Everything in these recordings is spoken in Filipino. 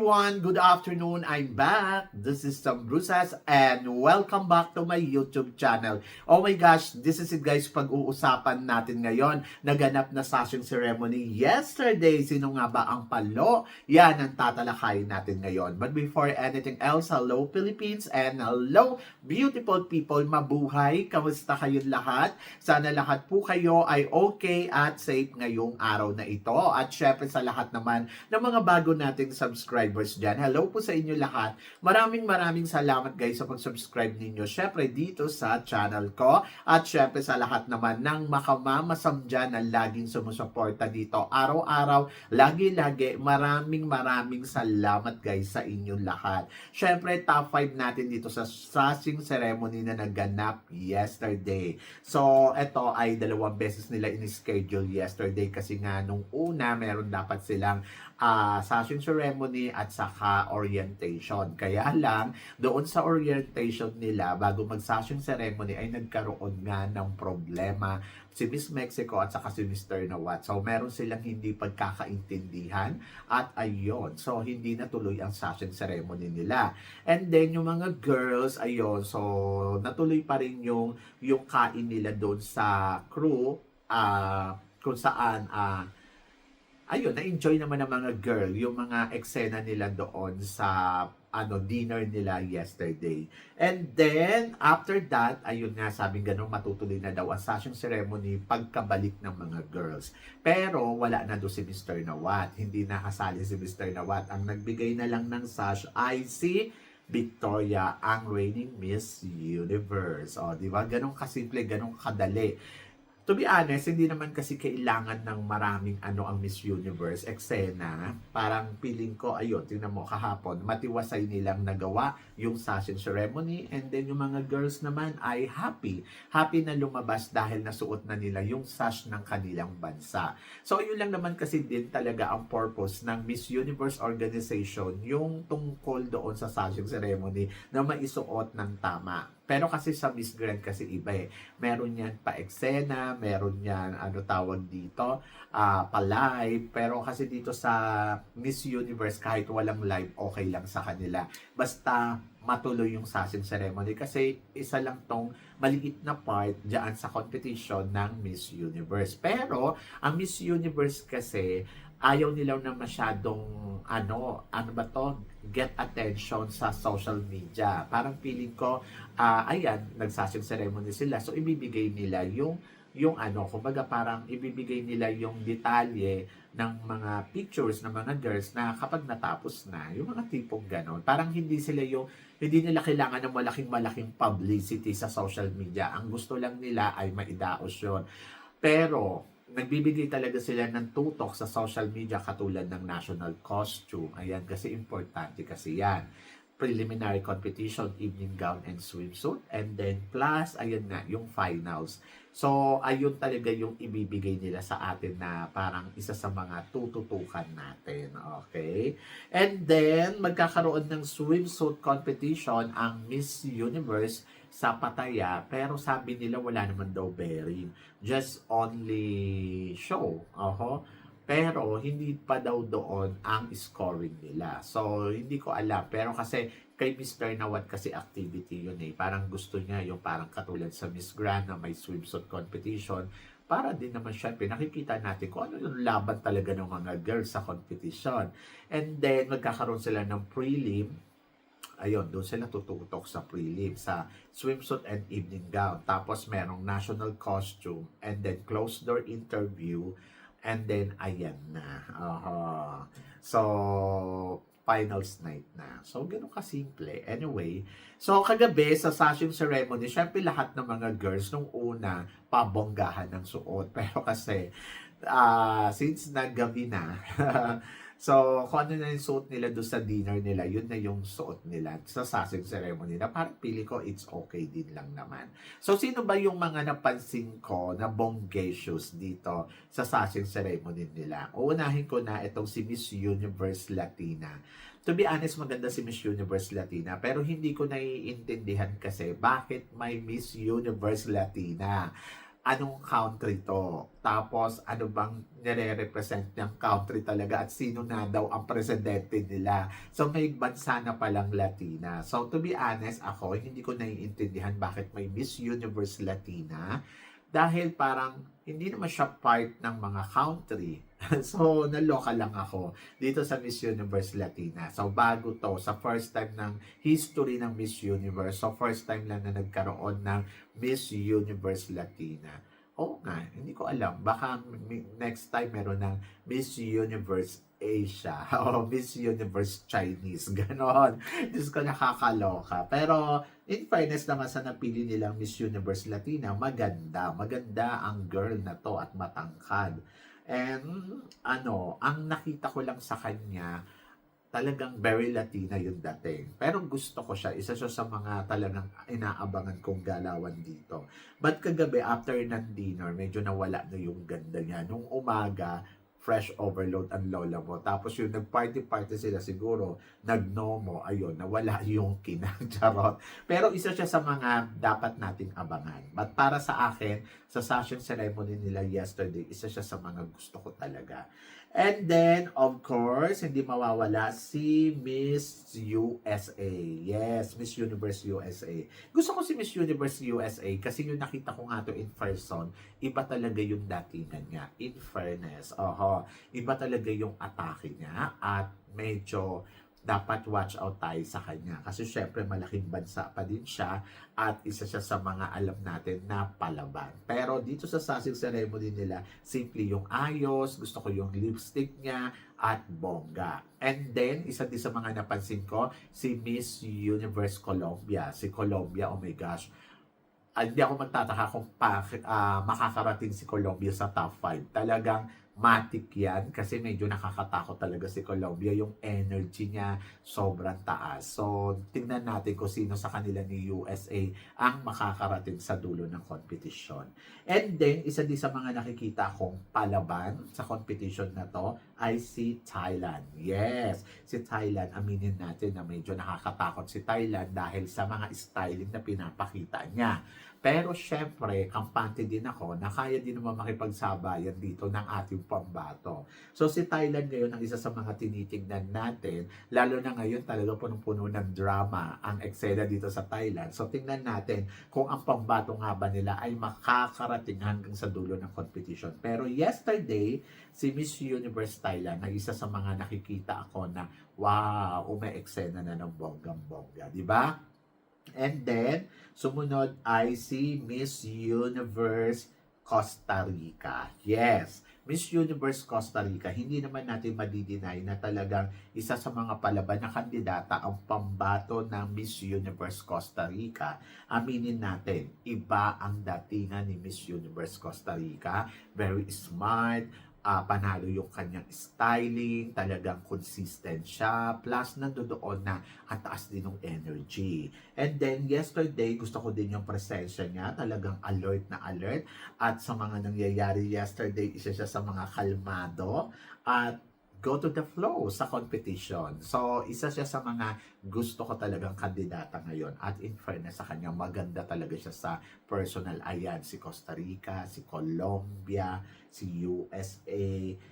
Everyone! Good afternoon! I'm back! This is Sam Brusas and welcome back to my YouTube channel. Oh my gosh, this is it guys, pag-uusapan natin ngayon. Naganap na sashing ceremony yesterday. Sino nga ba ang palo? Yan ang tatalakayin natin ngayon. But before anything else, hello Philippines and hello beautiful people. Mabuhay! Kamusta kayong lahat? Sana lahat po kayo ay okay at safe ngayong araw na ito. At syempre sa lahat naman ng mga bago nating subscribers dyan. Hello po sa inyo lahat. Maraming maraming salamat guys sa pag-subscribe ninyo. Syempre dito sa channel ko. At syempre sa lahat naman ng makamamasam dyan na laging sumusuporta dito. Araw-araw, lagi-lagi, maraming maraming salamat guys sa inyong lahat. Syempre top 5 natin dito sa sashing ceremony na naganap yesterday. So, ito ay dalawang beses nila in-schedule yesterday kasi nga nung una meron dapat silang uh, sashing ceremony at saka orientation. Kaya lang, doon sa orientation nila, bago mag-sashing ceremony, ay nagkaroon nga ng problema si Miss Mexico at saka si Mr. Nawat. So, meron silang hindi pagkakaintindihan at ayun. So, hindi natuloy ang sashing ceremony nila. And then, yung mga girls, ayun. So, natuloy pa rin yung, yung kain nila doon sa crew uh, kung saan uh, ayun, na-enjoy naman ng mga girl yung mga eksena nila doon sa ano dinner nila yesterday. And then, after that, ayun nga, sabing ganun, matutuloy na daw ang sashing ceremony pagkabalik ng mga girls. Pero, wala na doon si Mr. Nawat. Hindi nakasali si Mr. Nawat. Ang nagbigay na lang ng sash ay si Victoria, ang reigning Miss Universe. O, di ba? Ganun kasimple, ganun kadali to be honest, hindi naman kasi kailangan ng maraming ano ang Miss Universe eksena. Parang feeling ko, ayun, tingnan mo kahapon, matiwasay nilang nagawa yung session ceremony and then yung mga girls naman ay happy. Happy na lumabas dahil nasuot na nila yung sash ng kanilang bansa. So, yun lang naman kasi din talaga ang purpose ng Miss Universe organization, yung tungkol doon sa session ceremony na maisuot ng tama. Pero kasi sa Miss Grand kasi iba eh. Meron yan pa eksena, meron yan ano tawag dito, uh, pa live. Pero kasi dito sa Miss Universe kahit walang live, okay lang sa kanila. Basta matuloy yung sashing ceremony kasi isa lang tong maliit na part diyan sa competition ng Miss Universe. Pero ang Miss Universe kasi ayaw nila na masyadong ano, ano ba to, get attention sa social media. Parang feeling ko, uh, ayan, nagsasing ceremony sila. So, ibibigay nila yung yung ano, kumbaga parang ibibigay nila yung detalye ng mga pictures ng mga girls na kapag natapos na, yung mga tipong ganon. Parang hindi sila yung, hindi nila kailangan ng malaking-malaking publicity sa social media. Ang gusto lang nila ay maidaos yun. Pero, nagbibigay talaga sila ng tutok sa social media katulad ng national costume. Ayan, kasi importante kasi yan. Preliminary competition, evening gown and swimsuit. And then plus, ayan nga, yung finals. So, ayun talaga yung ibibigay nila sa atin na parang isa sa mga tututukan natin. Okay? And then, magkakaroon ng swimsuit competition ang Miss Universe sa Pataya. Pero sabi nila wala naman daw bearing. Just only show. Oho. Pero hindi pa daw doon ang scoring nila. So, hindi ko alam. Pero kasi kay Mr. Nawat kasi activity yun eh. Parang gusto niya yung parang katulad sa Miss Grand na may swimsuit competition. Para din naman syempre nakikita natin kung ano yung laban talaga ng mga girls sa competition. And then magkakaroon sila ng prelim ayun, doon sila tututok sa prelim, sa swimsuit and evening gown. Tapos merong national costume and then closed door interview and then ayan na. Uh-huh. So, finals night na. So, ganun kasimple. Anyway, so kagabi sa sashing ceremony, syempre lahat ng mga girls nung una, pabonggahan ng suot. Pero kasi, uh, since naggabi na, So, kung ano na yung suot nila doon sa dinner nila, yun na yung suot nila sa sasing ceremony na parang pili ko, it's okay din lang naman. So, sino ba yung mga napansin ko na bongacious dito sa sasing ceremony nila? Uunahin ko na itong si Miss Universe Latina. To be honest, maganda si Miss Universe Latina, pero hindi ko naiintindihan kasi bakit may Miss Universe Latina anong country to? Tapos, ano bang nire-represent niyang country talaga at sino na daw ang presidente nila? So, may bansa na palang Latina. So, to be honest, ako, hindi ko naiintindihan bakit may Miss Universe Latina. Dahil parang hindi naman siya part ng mga country. so, naloka lang ako dito sa Miss Universe Latina. So, bago to, sa first time ng history ng Miss Universe. So, first time lang na nagkaroon ng Miss Universe Latina. Oo nga, hindi ko alam. Baka next time meron ng Miss Universe Asia o Miss Universe Chinese. Ganon. Diyos ko nakakaloka. Pero in fairness naman sa napili nilang Miss Universe Latina, maganda. Maganda ang girl na to at matangkad. And ano, ang nakita ko lang sa kanya, talagang very Latina yung dating. Pero gusto ko siya. Isa siya sa mga talagang inaabangan kong galawan dito. But kagabi, after ng dinner, medyo nawala na yung ganda niya. Nung umaga, fresh overload ang lola mo. Tapos yung nag-party-party sila siguro, nagnomo, ayun, nawala yung kinang charot. Pero isa siya sa mga dapat nating abangan. But para sa akin, sa session ceremony nila yesterday, isa siya sa mga gusto ko talaga. And then, of course, hindi mawawala si Miss USA. Yes, Miss Universe USA. Gusto ko si Miss Universe USA kasi yung nakita ko nga to in person, iba talaga yung datingan niya. In fairness, oho, iba talaga yung atake niya at medyo dapat watch out tayo sa kanya. Kasi syempre malaking bansa pa din siya at isa siya sa mga alam natin na palaban. Pero dito sa sasing ceremony nila, simple yung ayos, gusto ko yung lipstick niya at bongga. And then, isa din sa mga napansin ko, si Miss Universe Colombia. Si Colombia, oh my gosh, ah, hindi ako magtataka kung pa, ah, makakarating si Colombia sa top 5. Talagang matik yan kasi medyo nakakatakot talaga si Colombia. Yung energy niya sobrang taas. So, tingnan natin kung sino sa kanila ni USA ang makakarating sa dulo ng competition. And then, isa din sa mga nakikita kong palaban sa competition na to ay si Thailand. Yes, si Thailand, aminin natin na medyo nakakatakot si Thailand dahil sa mga styling na pinapakita niya. Pero syempre, kampante din ako na kaya din naman makipagsabayan dito ng ating pambato. So si Thailand ngayon ang isa sa mga tinitingnan natin, lalo na ngayon talaga punong-puno ng drama ang eksena dito sa Thailand. So tingnan natin kung ang pambato nga ba nila ay makakarating hanggang sa dulo ng competition. Pero yesterday, si Miss Universe Thailand ay isa sa mga nakikita ako na wow, umi-eksena na ng bonggang-bongga, di ba? And then, sumunod ay si Miss Universe Costa Rica. Yes, Miss Universe Costa Rica, hindi naman natin madidinay na talagang isa sa mga palaban na kandidata ang pambato ng Miss Universe Costa Rica. Aminin natin, iba ang datingan ni Miss Universe Costa Rica. Very smart, ah, panalo yung kanyang styling, talagang consistent siya, plus nandoon na ang taas din ng energy. And then yesterday, gusto ko din yung presensya niya, talagang alert na alert. At sa mga nangyayari yesterday, isa siya sa mga kalmado at go to the flow sa competition. So, isa siya sa mga gusto ko talagang kandidata ngayon. At in fairness sa kanya, maganda talaga siya sa personal. Ayan, si Costa Rica, si Colombia, si USA,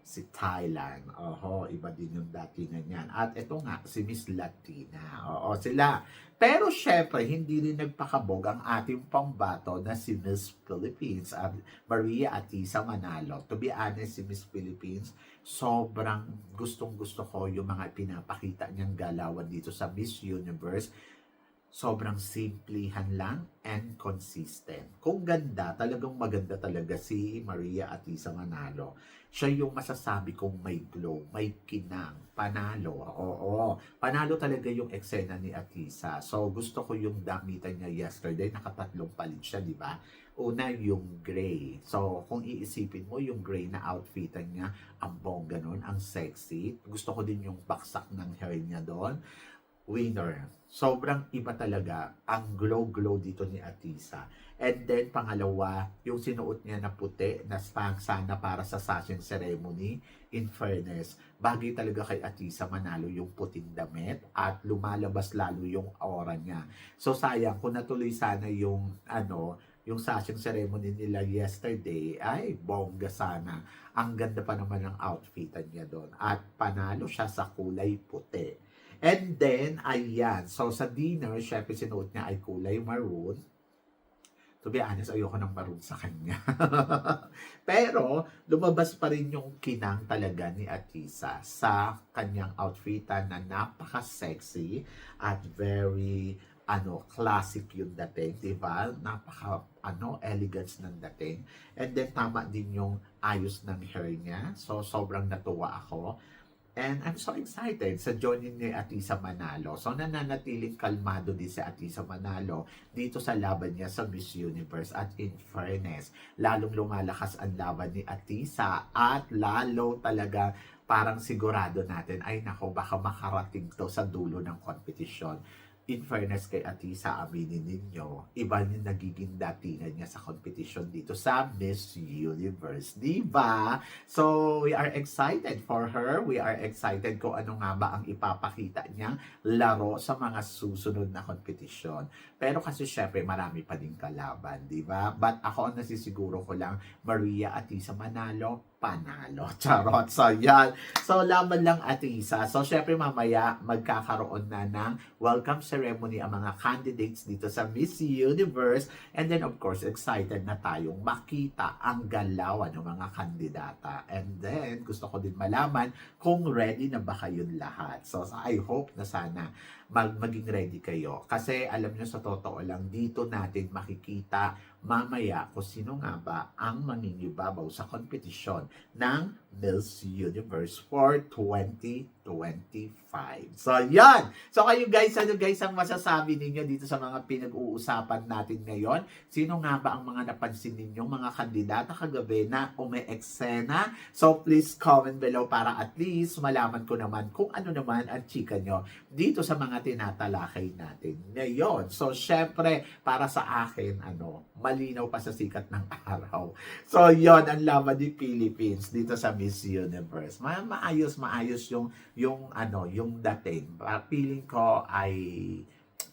si Thailand. Oho, iba din yung datingan yan. At ito nga, si Miss Latina. Oo, sila. Pero syempre, hindi rin nagpakabog ang ating pambato na si Miss Philippines at Maria Atisa Manalo. To be honest, si Miss Philippines, sobrang gustong gusto ko yung mga pinapakita niyang galawan dito sa Miss Universe. Sobrang simplihan lang and consistent. Kung ganda, talagang maganda talaga si Maria Atisa Manalo. Siya yung masasabi kong may glow, may kinang, panalo. Oo, panalo talaga yung eksena ni Atisa. So, gusto ko yung damitan niya yesterday. Nakatatlong palit siya, di ba? Una, yung gray. So, kung iisipin mo, yung gray na outfitan niya, ang bongga nun, ang sexy. Gusto ko din yung baksak ng hair niya doon. Winner. Sobrang iba talaga ang glow-glow dito ni Atisa. And then, pangalawa, yung sinuot niya na puti, na spang sana para sa session ceremony. In fairness, bagay talaga kay Atisa manalo yung puting damit at lumalabas lalo yung aura niya. So, sayang, kung natuloy sana yung, ano, yung sashing ceremony nila yesterday, ay, bongga sana. Ang ganda pa naman ng outfitan niya doon. At panalo siya sa kulay puti. And then, ayan. So, sa dinner, syempre sinuot niya ay kulay maroon. To be honest, ayoko ng maroon sa kanya. Pero, lumabas pa rin yung kinang talaga ni Atisa sa kanyang outfitan na napaka-sexy at very ano, classic yung dating, di ba? Napaka, ano, elegance ng dating. And then, tama din yung ayos ng hair niya. So, sobrang natuwa ako. And I'm so excited sa joining ni Atisa Manalo. So, nananatiling kalmado din si Atisa Manalo dito sa laban niya sa Miss Universe. At in fairness, lalong lumalakas ang laban ni Atisa at lalo talaga parang sigurado natin, ay nako, baka makarating to sa dulo ng kompetisyon in fairness kay Atisa, aminin ninyo, iba yung nagiging datingan niya sa competition dito sa Miss Universe. Di ba? So, we are excited for her. We are excited kung ano nga ba ang ipapakita niyang laro sa mga susunod na competition. Pero kasi syempre, marami pa din kalaban, di ba? But ako ang nasisiguro ko lang, Maria Atisa Manalo, panalo. Charot. So, yan. So, laban lang Atisa. So, syempre mamaya magkakaroon na ng welcome ceremony ang mga candidates dito sa Miss Universe. And then, of course, excited na tayong makita ang galawan ng mga kandidata. And then, gusto ko din malaman kung ready na ba kayong lahat. So, I hope na sana mag maging ready kayo. Kasi alam nyo sa totoo lang, dito natin makikita mamaya kung sino nga ba ang mangingibabaw sa kompetisyon ng Miss Universe for 2025. So, yan! So, kayo guys, ano guys ang masasabi ninyo dito sa mga pinag-uusapan natin ngayon? Sino nga ba ang mga napansin ninyong mga kandidata kagabi na ume-eksena? So, please comment below para at least malaman ko naman kung ano naman ang chika nyo dito sa mga tinatalakay natin ngayon. So, syempre, para sa akin, ano, malinaw pa sa sikat ng araw. So, yon ang laban ni Philippines dito sa Miss Universe. Ma maayos, maayos yung, yung, ano, yung dating. Feeling ko ay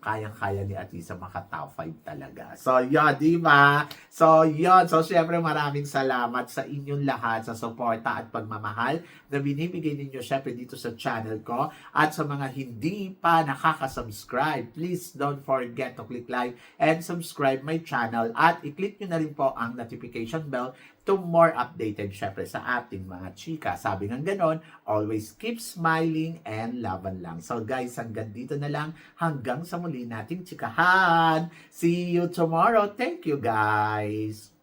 kayang-kaya ni Atisa maka top 5 talaga. So, yun, di ba? So, yun. So, syempre maraming salamat sa inyong lahat sa suporta at pagmamahal na binibigay ninyo syempre dito sa channel ko. At sa mga hindi pa nakaka-subscribe, please don't forget to click like and subscribe my channel. At i-click nyo na rin po ang notification bell to more updated syempre sa ating mga chika. Sabi ng ganon, always keep smiling and laban lang. So guys, hanggang dito na lang. Hanggang sa muli nating chikahan. See you tomorrow. Thank you guys.